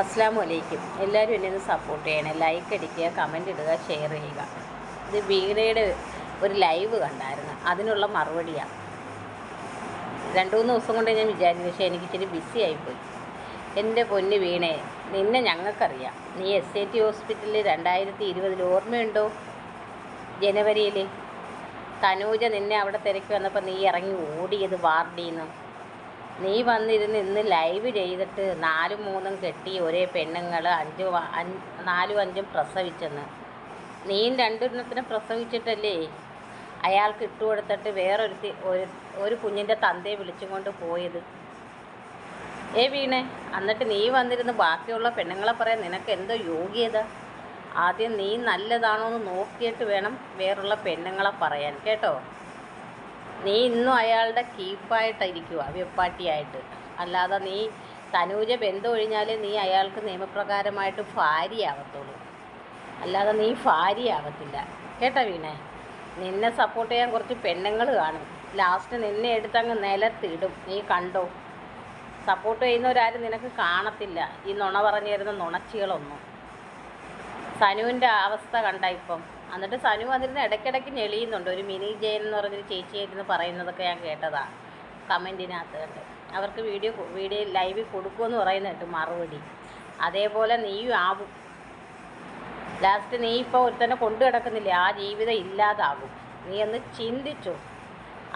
അസ്സാം വലൈക്കും എല്ലാവരും എന്നെ ഒന്ന് സപ്പോർട്ട് ചെയ്യണം. ലൈക്ക് അടിക്കുക കമന്റ് ഇടുക ഷെയർ ചെയ്യുക. ഇത് വീണയുടെ ഒരു ലൈവ് കണ്ടായിരുന്നു. അതിനുള്ള മറുപടിയാണ് രണ്ട് മൂന്ന് ദിവസം കൊണ്ട് ഞാൻ വിചാരിച്ചു പക്ഷേ എനിക്ക് ഇച്ചിരി ബിസി ആയിപ്പോയി. എന്റെ പൊന്ന് വീണേ നിന്നെ ഞങ്ങൾക്കറിയാം. നീ എസ് ഐ ടി ഹോസ്പിറ്റലിൽ രണ്ടായിരത്തി ഇരുപതിൽ ഓർമ്മയുണ്ടോ? ജനുവരിയിൽ തനൂജ നിന്നെ അവിടെ തിരക്കി വന്നപ്പോൾ നീ ഇറങ്ങി ഓടിയത് വാർഡിന്ന്. നീ വന്നിരുന്ന് ഇന്ന് ലൈവ് ചെയ്തിട്ട് നാലും മൂന്നും കെട്ടി ഒരേ പെണ്ണുങ്ങൾ അഞ്ച് നാലും അഞ്ചും പ്രസവിച്ചെന്ന്. നീയും രണ്ടെണ്ണത്തിനെ പ്രസവിച്ചിട്ടല്ലേ? അയാൾക്ക് ഇട്ടുകൊടുത്തിട്ട് വേറൊരുത്തി ഒരു ഒരു കുഞ്ഞിന്റെ തന്തയെ വിളിച്ചും കൊണ്ട് പോയത്. ഏ വീണേ എന്നിട്ട് നീ വന്നിരുന്ന് ബാക്കിയുള്ള പെണ്ണുങ്ങളെ പറയാൻ നിനക്ക് എന്തോ യോഗ്യത? ആദ്യം നീ നല്ലതാണോ എന്ന് നോക്കിയിട്ട് വേണം വേറുള്ള പെണ്ണുങ്ങളെ പറയാൻ കേട്ടോ? നീ ഇന്നും അയാളുടെ കീപ്പായിട്ടിരിക്കുക വെപ്പാട്ടിയായിട്ട് അല്ലാതെ നീ തനൂജ ബന്ധം ഒഴിഞ്ഞാലേ നീ അയാൾക്ക് നിയമപ്രകാരമായിട്ട് ഭാര്യയാവത്തുള്ളൂ. അല്ലാതെ നീ ഭാര്യയാവത്തില്ല. കേട്ടോ വീണേ? നിന്നെ സപ്പോർട്ട് ചെയ്യാൻ കുറച്ച് പെണ്ണുങ്ങൾ കാണും. ലാസ്റ്റ് നിന്നെ എടുത്തങ്ങ് നിലത്തിടും. നീ കണ്ടോ? സപ്പോർട്ട് ചെയ്യുന്നവരാരും നിനക്ക് കാണത്തില്ല. ഈ നുണ പറഞ്ഞു തരുന്ന നുണച്ചികളൊന്നും. സനുവിന്റെ അവസ്ഥ കണ്ട ഇപ്പം. എന്നിട്ട് സനു വന്നിരുന്ന് ഇടയ്ക്കിടയ്ക്ക് ഞെളിയുന്നുണ്ട്. ഒരു മിനി ജയൻ എന്ന് പറഞ്ഞൊരു ചേച്ചിയായിരുന്നു പറയുന്നതൊക്കെ ഞാൻ കേട്ടതാണ് കമന്റിനകത്ത് കണ്ട് അവർക്ക് വീഡിയോ വീഡിയോ ലൈവിൽ കൊടുക്കുമെന്ന് പറയുന്നുണ്ട് മറുപടി. അതേപോലെ നീയും ആവും. ലാസ്റ്റ് നീ ഇപ്പോൾ ഒരുത്തന്നെ കൊണ്ടു കിടക്കുന്നില്ലേ? ആ ജീവിതം ഇല്ലാതാകും. നീ ഒന്ന് ചിന്തിച്ചു.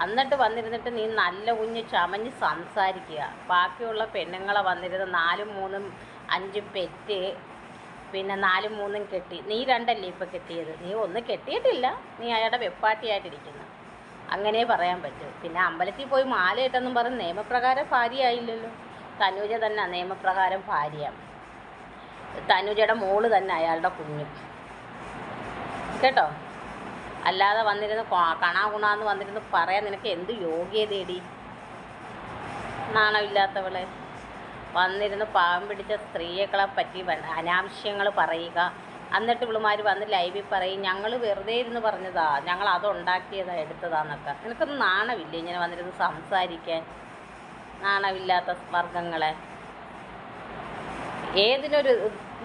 എന്നിട്ട് വന്നിരുന്നിട്ട് നീ നല്ല കുഞ്ഞ് ചമഞ്ഞ് സംസാരിക്കുക. ബാക്കിയുള്ള പെണ്ണുങ്ങളെ വന്നിരുന്ന് നാലും മൂന്നും അഞ്ചും പെറ്റ് പിന്നെ നാലും മൂന്നും കെട്ടി. നീ രണ്ടല്ലേ ഇപ്പം കെട്ടിയത്? നീ ഒന്ന് കെട്ടിയിട്ടില്ല. നീ അയാളുടെ വെപ്പാട്ടിയായിട്ടിരിക്കുന്നു. അങ്ങനെ പറയാൻ പറ്റൂ. പിന്നെ അമ്പലത്തിൽ പോയി മാല ഇട്ടെന്നും പറഞ്ഞ് നിയമപ്രകാരം ഭാര്യയായില്ലല്ലോ. തനുജ തന്നെ നിയമപ്രകാരം ഭാര്യ. തനുജയുടെ മോൾ തന്നെ അയാളുടെ കുഞ്ഞു. കേട്ടോ? അല്ലാതെ വന്നിരുന്ന് കണാ കുണാന്ന് വന്നിരുന്ന് പറയാൻ നിനക്ക് എന്ത് യോഗ്യതേടി? നാണമില്ലാത്തവളെ. വന്നിരുന്ന് പാവം പിടിച്ച സ്ത്രീകളെ പറ്റി അനാവശ്യങ്ങൾ പറയുക. എന്നിട്ട് ഇവളുമാർ വന്ന് ലൈവിൽ പറയും ഞങ്ങൾ വെറുതെ ഇരുന്ന് പറഞ്ഞതാ. ഞങ്ങൾ അതുണ്ടാക്കിയതാ എടുത്തതാന്നൊക്കെ. നിനക്കൊന്നും നാണമില്ലേ ഇങ്ങനെ വന്നിരുന്ന് സംസാരിക്കാൻ? നാണമില്ലാത്ത വർഗങ്ങളെ ഏതിനൊരു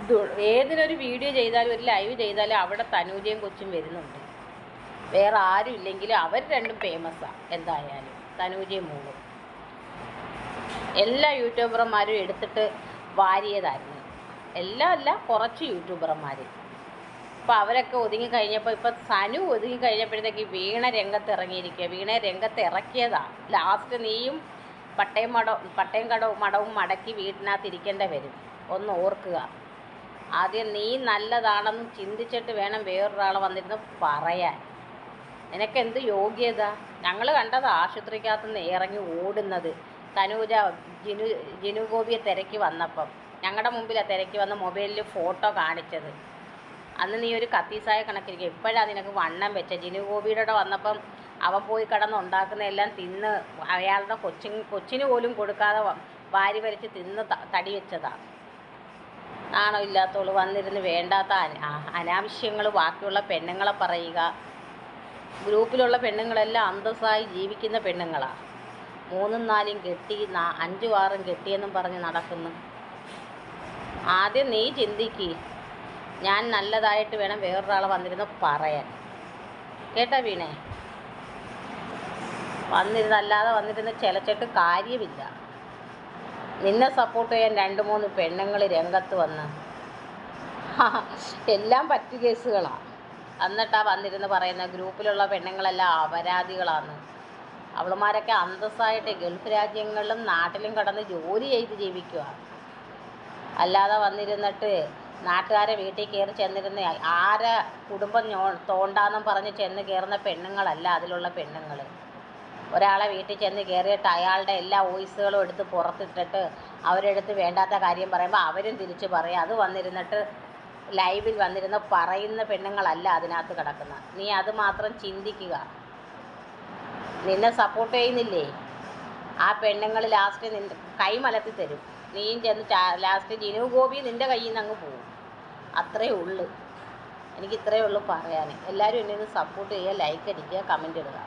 ഇത് ഏതിനൊരു വീഡിയോ ചെയ്താലും ഒരു ലൈവ് ചെയ്താലും അവിടെ തനൂജയും കൊച്ചും വരുന്നുണ്ട്. വേറെ ആരും ഇല്ലെങ്കിലും അവർ രണ്ടും ഫേമസാണ് എന്തായാലും. തനൂജയും മൂളും. എല്ലാ യൂട്യൂബർമാരും എടുത്തിട്ട് വാരിയതായിരുന്നു. എല്ലാം അല്ല കുറച്ച് യൂട്യൂബർമാർ അപ്പോൾ അവരൊക്കെ ഒതുങ്ങി കഴിഞ്ഞപ്പോൾ ഇപ്പോൾ സനു ഒതുങ്ങി കഴിഞ്ഞപ്പോഴത്തേക്ക് വീണ രംഗത്ത് ഇറങ്ങിയിരിക്കുക. വീണ രംഗത്ത് ഇറക്കിയതാണ് ലാസ്റ്റ് നീയും പട്ടയം മടവും പട്ടയം കടവും മടവും മടക്കി വീട്ടിനകത്ത് ഇരിക്കേണ്ട വരും. ഒന്ന് ഓർക്കുക. ആദ്യം നീ നല്ലതാണെന്ന് ചിന്തിച്ചിട്ട് വേണം വേറൊരാളെ വന്നിരുന്ന് പറയാൻ. നിനക്കെന്ത് യോഗ്യത? ഞങ്ങൾ കണ്ടത് ആശുപത്രിക്കകത്ത് നിന്ന് ഇറങ്ങി ഓടുന്നത്. തനൂജ ജിനു ജിനു ഗോപിയെ തിരക്കി വന്നപ്പം. ഞങ്ങളുടെ മുമ്പിലാണ് തിരക്കി വന്ന് മൊബൈലിൽ ഫോട്ടോ കാണിച്ചത്. അന്ന് നീ ഒരു കത്തീസായ കണക്കിരിക്കും. ഇപ്പോഴാണ് നിനക്ക് വണ്ണം വെച്ച. ജിനു ഗോപിയുടെ വന്നപ്പം അവൻ പോയി കടന്ന് ഉണ്ടാക്കുന്ന എല്ലാം തിന്ന് അയാളുടെ കൊച്ചിന് കൊച്ചിന് പോലും കൊടുക്കാതെ വാരി വലിച്ച് തിന്ന് തടി വെച്ചതാണ് നാണോ ഇല്ലാത്തോൾ വന്നിരുന്ന് വേണ്ടാത്ത അനാവശ്യങ്ങൾ ബാക്കിയുള്ള പെണ്ണുങ്ങളെ പറയുക. ഗ്രൂപ്പിലുള്ള പെണ്ണുങ്ങളെല്ലാം അന്തസ്സായി ജീവിക്കുന്ന പെണ്ണുങ്ങളാണ് മൂന്നും നാലും കെട്ടി അഞ്ചും ആറും കെട്ടിയെന്നും പറഞ്ഞ് നടക്കുന്നു. ആദ്യം നീ ചിന്തിക്ക്. ഞാൻ നല്ലതായിട്ട് വേണം വേറൊരാളെ വന്നിരുന്ന് പറയാൻ. കേട്ടാ വീണേ? വന്നിരുന്നല്ലാതെ വന്നിരുന്ന് ചിലച്ചിട്ട് കാര്യമില്ല. നിന്നെ സപ്പോർട്ട് ചെയ്യാൻ രണ്ട് മൂന്ന് പെണ്ണുങ്ങൾ രംഗത്ത് വന്ന്. എല്ലാം പറ്റു കേസുകളാണ് എന്നിട്ടാ വന്നിരുന്ന് പറയുന്ന ഗ്രൂപ്പിലുള്ള പെണ്ണുങ്ങളെല്ലാം അപരാധികളാണ് അവളുമാരൊക്കെ അന്തസ്സായിട്ട് ഗൾഫ് രാജ്യങ്ങളിലും നാട്ടിലും കടന്ന് ജോലി ചെയ്ത് ജീവിക്കുക അല്ലാതെ വന്നിരുന്നിട്ട് നാട്ടുകാരെ വീട്ടിൽ കയറി ചെന്നിരുന്ന ആരെ കുടുംബം ഞോ തോണ്ടാന്നും പറഞ്ഞ് ചെന്ന് കയറുന്ന പെണ്ണുങ്ങളല്ല അതിലുള്ള പെണ്ണുങ്ങൾ ഒരാളെ വീട്ടിൽ ചെന്ന് കയറിയിട്ട് അയാളുടെ എല്ലാ വോയിസുകളും എടുത്ത് പുറത്തിട്ടിട്ട് അവരെടുത്ത് വേണ്ടാത്ത കാര്യം പറയുമ്പോൾ അവരും തിരിച്ച് പറയും. അത് വന്നിരുന്നിട്ട് ലൈവിൽ വന്നിരുന്ന് പറയുന്ന പെണ്ണുങ്ങളല്ല അതിനകത്ത് കിടക്കുന്നത് നീ അത് മാത്രം ചിന്തിക്കുക. നിന്നെ സപ്പോർട്ട് ചെയ്യുന്നില്ലേ? ആ പെണ്ണുങ്ങൾ ലാസ്റ്റ് നിന്റെ കൈ മലത്തി തരും. നീയും ചെന്ന് ലാസ്റ്റ് ജിനു ഗോപി നിന്റെ കയ്യിൽ നിന്ന് അങ്ങ് പോകും. അത്രയേ ഉള്ളൂ. എനിക്ക് ഇത്രയേ ഉള്ളൂ പറയാൻ. എല്ലാവരും എന്നെ ഒന്ന് സപ്പോർട്ട് ചെയ്യുക ലൈക്ക് അടിക്കുക കമന്റ് ഇടുക.